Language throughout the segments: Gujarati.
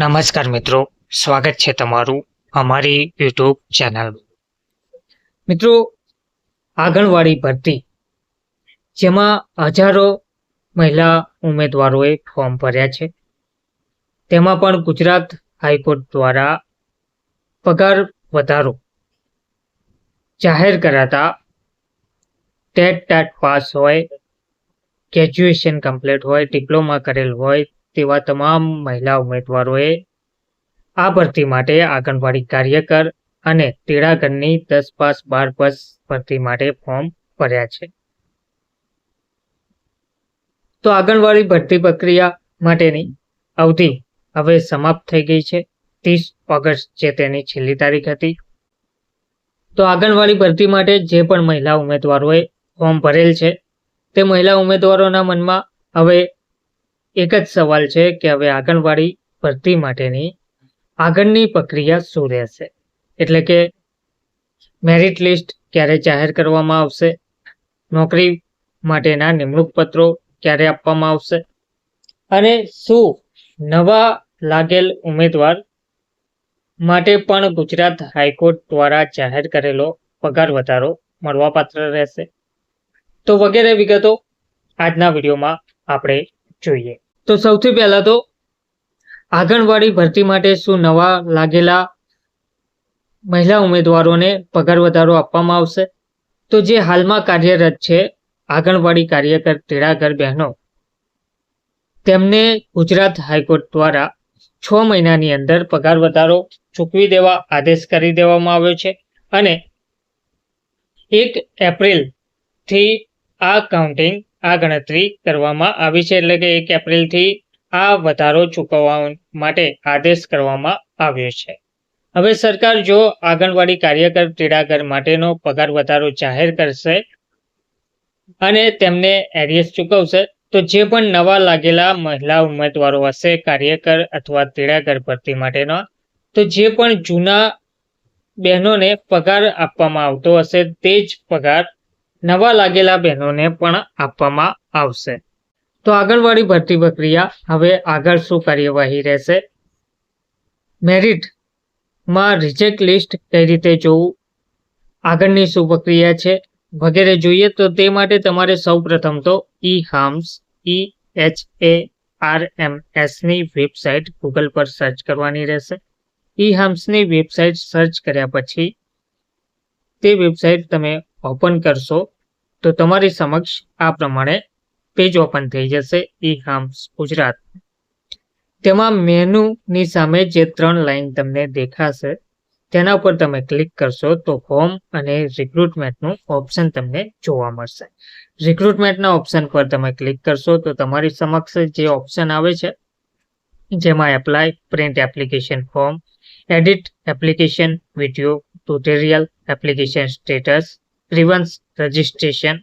નમસ્કાર મિત્રો, સ્વાગત છે તમારું અમારી યુટ્યુબ ચેનલ મિત્રો, આંગણવાડી ભરતી, જેમાં હજારો મહિલા ઉમેદવારોએ ફોર્મ ભર્યા છે. તેમાં પણ ગુજરાત હાઈકોર્ટ દ્વારા પગાર વધારો જાહેર કરાતા ટેટ ટાટ પાસ હોય ગ્રેજ્યુએશન કમ્પ્લીટ હોય ડિપ્લોમા કરેલ હોય તેવા તમામ મહિલા ઉમેદવારોએ આ ભરતી માટે આંગણવાડી કાર્યકર અને તેડાગરની દસ પાસ બાર પાસ ભરતી માટે ફોર્મ ભર્યા છે. તો આંગણવાડી ભરતી પ્રક્રિયા માટેની અવધિ હવે સમાપ્ત થઈ ગઈ છે. ત્રીસ ઓગસ્ટ જે તેની છેલ્લી તારીખ હતી. તો આંગણવાડી ભરતી માટે જે પણ મહિલા ઉમેદવારોએ ફોર્મ ભરેલ છે, તે મહિલા ઉમેદવારોના મનમાં હવે એક જ સવાલ છે કે હવે આંગણવાડી ભરતી માટેની આગળની પ્રક્રિયા શું રહેશે? એટલે કે મેરિટ લિસ્ટ ક્યારે જાહેર કરવામાં આવશે? નોકરી માટેના નિમણૂક પત્રો ક્યારે આપવામાં આવશે? અને શું નવા લાગેલ ઉમેદવાર માટે પણ ગુજરાત હાઈકોર્ટ દ્વારા જાહેર કરેલો પગાર વધારો મળવાપાત્ર રહેશે? તો વગેરે વિગતો આજના વિડીયોમાં આપણે જોઈએ. તો સૌથી પહેલા તો આંગણવાડી ભરતી માટે શું નવા લાગેલા મહિલા ઉમેદવારોને પગાર વધારો આપવામાં આવશે? તો જે હાલમાં કાર્યરત છે આંગણવાડી કાર્યકર તેડાગર બહેનો, તેમને ગુજરાત હાઈકોર્ટ દ્વારા છ મહિનાની અંદર પગાર વધારો ચૂકવી દેવા આદેશ કરી દેવામાં આવ્યો છે અને એક એપ્રિલથી આ કાઉન્ટિંગ આ ગણતરી કરવામાં આવી છે એટલે કે એક એપ્રિલથી આ વધારો ચૂકવવા માટે આદેશ કરવામાં આવ્યો છે. હવે સરકાર જો આંગણવાડી કાર્યકર ક્રીડાકર માટેનો પગાર વધારો જાહેર કરશે અને તેમને એરિયસ ચૂકવશે, તો જે પણ નવા લાગેલા મહિલા ઉમેદવારો હશે, કાર્યકર અથવા ક્રીડાકર ભરતી માટેનો, તો જે પણ જૂના બહેનોને પગાર આપવામાં આવતો હશે, તે જ પગાર નવા લાગેલા બહેનોને પણ આપવામાં આવશે. તો આગળવાળી ભરતી પ્રક્રિયા હવે આગળ શું કાર્યવાહી રહેશે? મેરિટમાં રિજેક્ટ લિસ્ટ કઈ રીતે જોવું? આગળની શું પ્રક્રિયા છે? વગેરે જોઈએ તો તે માટે તમારે સૌ પ્રથમ તો E harms E H A R M એસની website Google પર સર્ચ કરવાની રહેશે. ઈ હાર્મ્સની વેબસાઇટ સર્ચ કર્યા પછી તે વેબસાઇટ તમે ઓપન કરશો, તો તમારી સમક્ષ આ પ્રમાણે પેજ ઓપન થઈ જશે, ઈ હામ્સ ગુજરાત. તેમાં મેનુની સામે જે ત્રણ લાઈન તમને દેખાશે, તેના ઉપર તમે ક્લિક કરશો, તો ફોર્મ અને રિક્રુટમેન્ટનું ઓપ્શન તમને જોવા મળશે. રિક્રુટમેન્ટના ઓપ્શન પર તમે ક્લિક કરશો, તો તમારી સમક્ષ જે ઓપ્શન આવે છે, જેમાં apply, print application form, edit application video, tutorial application status grievance registration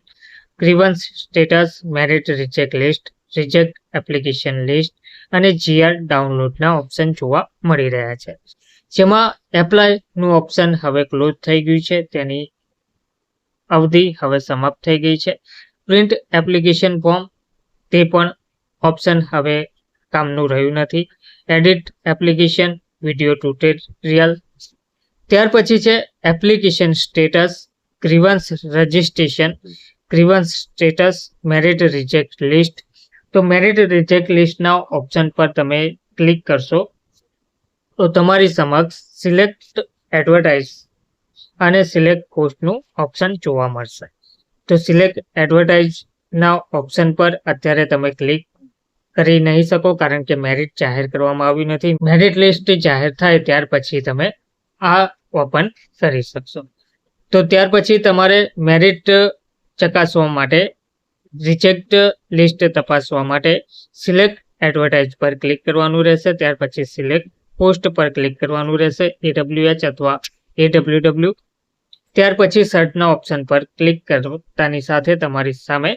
grievance status merit reject list reject application list અને જીઆર ડાઉનલોડના ઓપ્શન જોવા મળી રહ્યા છે. જેમાં એપ્લાયનું ઓપ્શન હવે ક્લોઝ થઈ ગયું છે. તેની અવધિ હવે સમાપ્ત થઈ ગઈ છે. પ્રિન્ટ એપ્લિકેશન ફોર્મ તે પણ ઓપ્શન હવે કામનું રહ્યું નથી. એડિટ એપ્લિકેશન વીડિયો ટ્યુટોરિયલ ત્યાર પછી છે application status grievance registration grievance status merit reject list તો મેરિટ રિજેક્ટ લિસ્ટના ઓપ્શન પર તમે ક્લિક કરશો, તો તમારી સમક્ષ સિલેક્ટ એડવર્ટાઇઝ અને સિલેક્ટ કોસ્ટનું ઓપ્શન જોવા મળશે. તો સિલેક્ટ એડવર્ટાઇઝના ઓપ્શન પર અત્યારે તમે ક્લિક કરી નહીં શકો કારણ કે મેરિટ જાહેર કરવામાં આવ્યું નથી. મેરિટ લિસ્ટ જાહેર થાય ત્યાર પછી તમે આ ઓપન કરી શકશો. તો ત્યાર પછી તમારે મેરિટ ચકાસવા માટે રિજેક્ટ લિસ્ટ તપાસવા માટે સિલેક્ટ એડવર્ટાઇઝ પર ક્લિક કરવાનું રહેશે. ત્યાર પછી સિલેક્ટ પોસ્ટ પર ક્લિક કરવાનું રહેશે. એડબ્લ્યુએચ અથવા એડબ્લ્યુડબ્લ્યુ ત્યાર પછી સર્ચના ઓપ્શન પર ક્લિક કરતાની સાથે તમારી સામે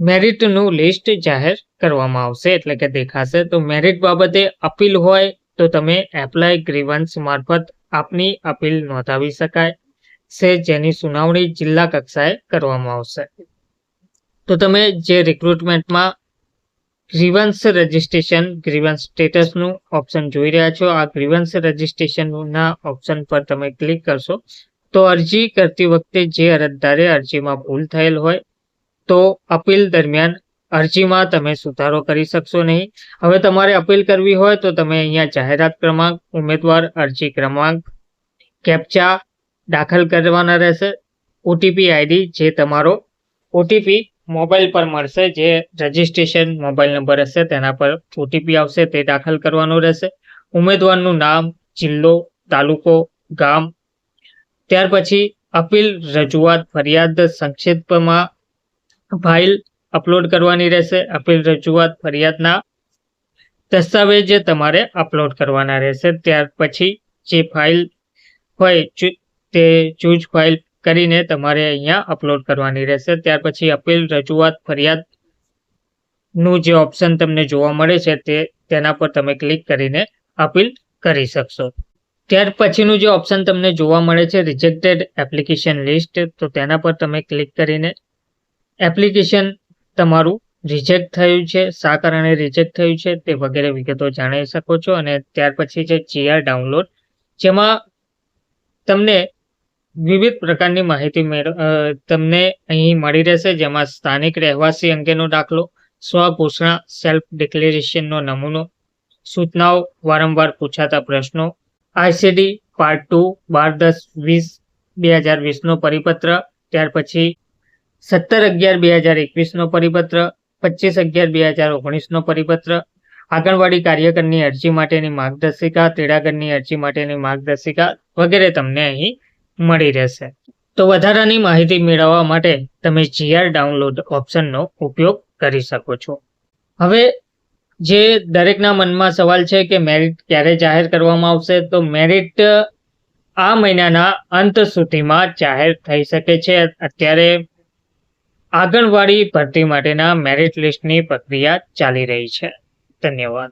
મેરિટનું લિસ્ટ જાહેર કરવામાં આવશે, એટલે કે દેખાશે. તો મેરિટ બાબતે અપીલ હોય તો તમે એપ્લાય ગ્રીવન્સ મારફત આપની અપીલ નોંધાવી શકાય. છે જેની સુનાવણી જિલ્લા કક્ષાએ કરવામાં આવશે. તો તમે જે રિક્રુટમેન્ટમાં ગ્રીવન્સ રજિસ્ટ્રેશન ગ્રીવન્સ સ્ટેટસનું ઓપ્શન જોઈ રહ્યા છો, આ ગ્રીવન્સ રજિસ્ટ્રેશનના ઓપ્શન પર તમે ક્લિક કરશો, તો અરજી કરતી વખતે જે અરજદારે અરજીમાં ભૂલ થયેલ હોય, તો અપીલ દરમિયાન અરજીમાં તમે સુધારો કરી શકશો નહીં. હવે તમારે અપીલ કરવી હોય તો તમે અહીંયા જાહેરાત ક્રમાંક, ઉમેદવાર અરજી ક્રમાંક કેપ્ચા દાખલ કરવાના રહેશે. ઓટીપી આઈડી જે તમારો ઓટીપી મોબાઈલ પર મળશે, જે રજિસ્ટ્રેશન મોબાઈલ નંબર હશે, તેના પર ઓટીપી આવશે, તે દાખલ કરવાનો રહેશે. ઉમેદવારનું નામ, જિલ્લો, તાલુકો, ગામ. ત્યાર પછી અપીલ, રજૂઆત, ફરિયાદ સંક્ષિપ્તમાં ફાઇલ અપલોડ કરવાની રહેશે. અપીલ, રજૂઆત, ફરિયાદના દસ્તાવેજ તમારે અપલોડ કરવાના રહેશે. ત્યાર પછી જે ફાઇલ હોય તે ચૂઝ ફાઇલ કરીને તમારે અહીંયા અપલોડ કરવાની રહેશે. ત્યાર પછી અપીલ રજૂઆત ફરિયાદનું જે ઓપ્શન તમને જોવા મળે છે તે તેના પર તમે ક્લિક કરીને અપીલ કરી શકશો. ત્યાર પછીનું જે ઓપ્શન તમને જોવા મળે છે, રિજેક્ટેડ એપ્લિકેશન લિસ્ટ, તો તેના પર તમે ક્લિક કરીને એપ્લિકેશન તમારું રિજેક્ટ થયું છે. શા કારણે રિજેક્ટ થયું છે તે વગેરે વિગતો જાણી શકો છો અને ત્યાર પછી છે ચીઆર ડાઉનલોડ, જેમાં તમને વિવિધ પ્રકારની માહિતી તમને અહીં મળી રહેશે, જેમાં સ્થાનિક રહેવાસી અંગેનો દાખલો સ્વઘોષણા સેલ્ફ ડિક્લેરેશનનો નમૂનો, સૂચનાઓ, વારંવાર પૂછાતા પ્રશ્નો આઈસીડી પાર્ટ ટુ બાર દસ વીસ બે હજાર વીસનો પરિપત્ર, ત્યાર પછી સત્તર અગિયાર બે હજાર એકવીસનો પરિપત્ર, પચીસ અગિયાર બે હજાર ઓગણીસનો પરિપત્ર, આંગણવાડી કાર્યકરની અરજી માટેની માર્ગદર્શિકા, તેડાગરની અરજી માટેની માર્ગદર્શિકા વગેરે તમને અહીં મળી રહેશે. તો વધારાની માહિતી મેળવવા માટે તમે જીઆર ડાઉનલોડ ઓપ્શનનો ઉપયોગ કરી શકો છો. હવે જે દરેકના મનમાં સવાલ છે કે મેરિટ ક્યારે જાહેર કરવામાં આવશે, તો મેરિટ આ મહિનાના અંત સુધીમાં જાહેર થઈ શકે છે. અત્યારે આંગણવાડી ભરતી માટેના મેરિટ લિસ્ટની પ્રક્રિયા ચાલી રહી છે. ધન્યવાદ.